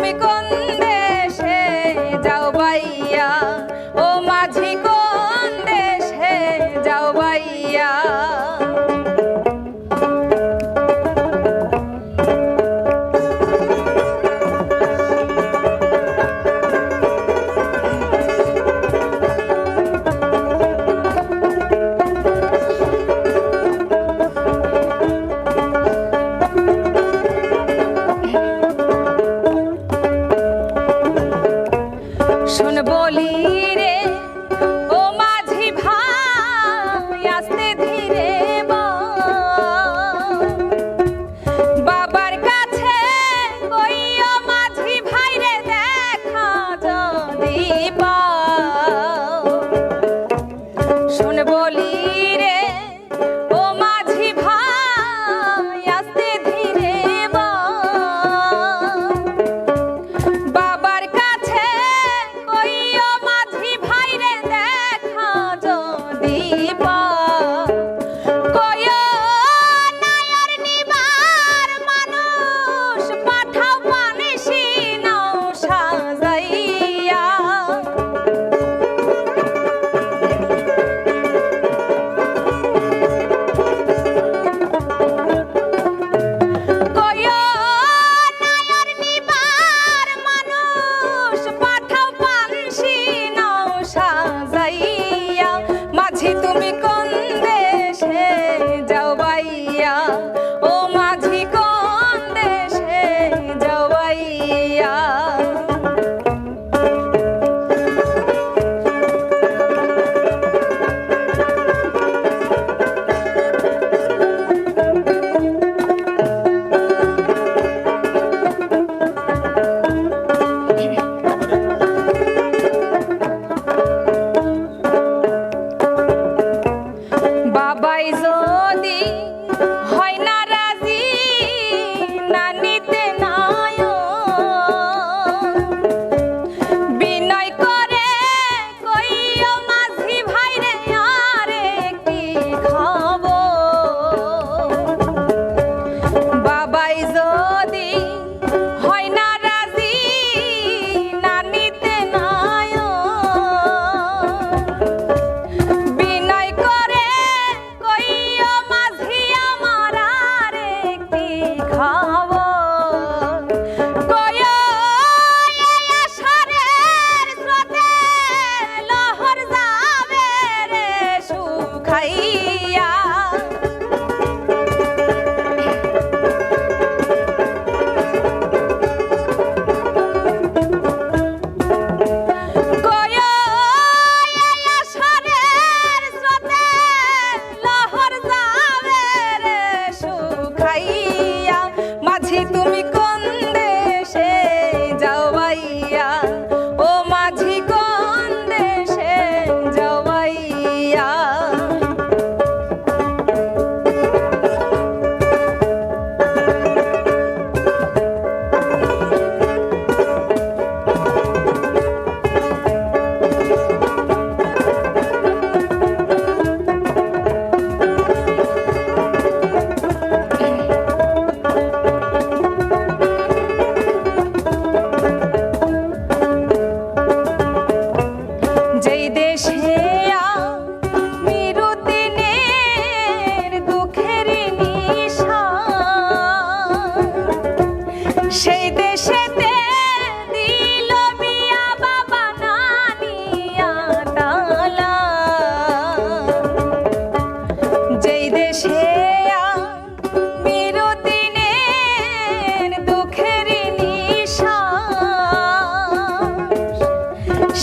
me con শোন বলি রে, ও মাঝি ভাই, আসতে ধীরে বাবার কাছে ওই ও মাঝি ভাই রে, দেখা যদি পা শোন বলি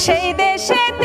সেই দেশেতে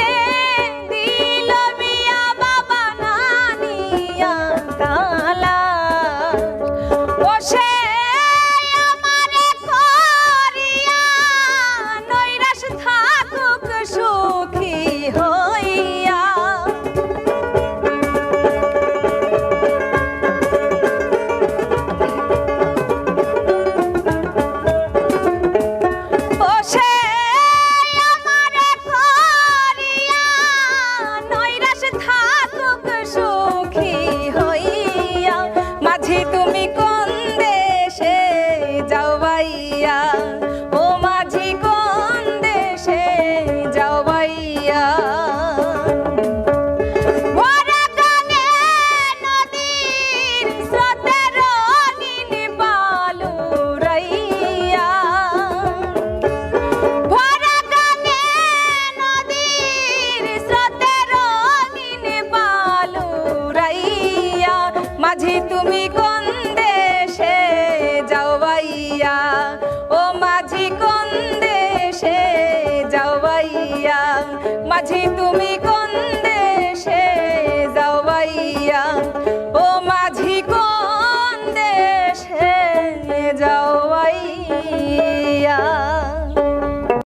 মাঝে তুমি